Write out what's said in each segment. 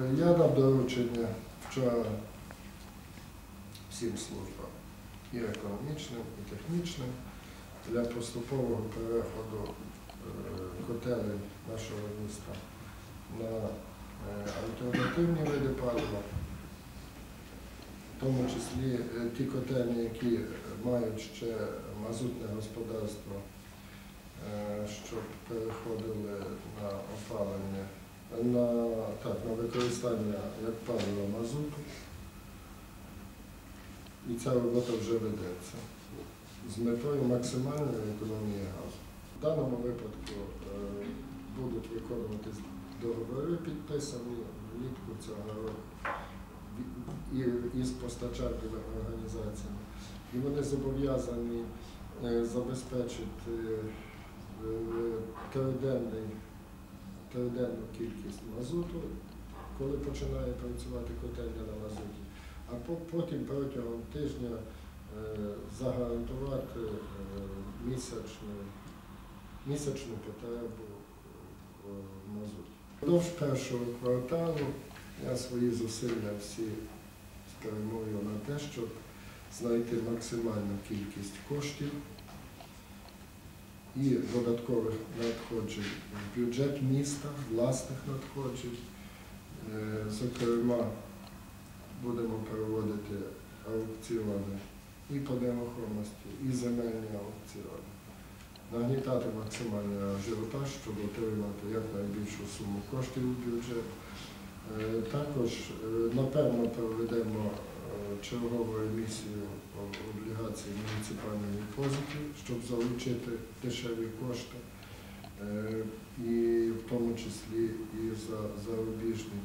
Я дав доручення вчора всім службам, і економічним, і технічним, для поступового переходу е, котелень нашого міста на е, альтернативні види палива, в тому числі е, ті котельні, які мають ще мазутне господарство, щоб переходили на опалення на, так, на використання як палива мазуту. І ця робота вже ведеться з метою максимальної економії газу. В даному випадку е, будуть виконуватись договори, підписані влітку цього року із постачальними організаціями. І вони зобов'язані е, забезпечити е, триденний триденну кількість мазуту, коли починає працювати котельня на мазуті, а потім протягом тижня е, загарантувати е, місячну, місячну потребу в мазуті. Впродовж першого кварталу я свої зусилля всі спрямую на те, щоб знайти максимальну кількість коштів і додаткових надходжень в бюджет міста, власних надходжень. Е, Зокрема, будемо проводити аукціони і по нерухомості, і земельні аукціони. Нагнітати максимальний ажіотаж, щоб отримати якнайбільшу суму коштів у бюджет. Е, Також, е, напевно, проведемо чергову емісію облігацій муніципальної позики, щоб залучити дешеві кошти, е, і в тому числі і за зарубіжні.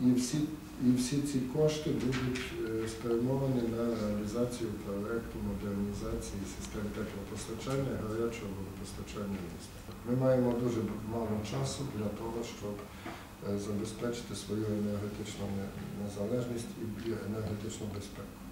І всі, і всі ці кошти будуть е, спрямовані на реалізацію проекту модернізації систем теплопостачання гарячого водопостачання міста. Ми маємо дуже мало часу для того, щоб е, забезпечити свою енергетичну незалежність і енергетичну безпеку.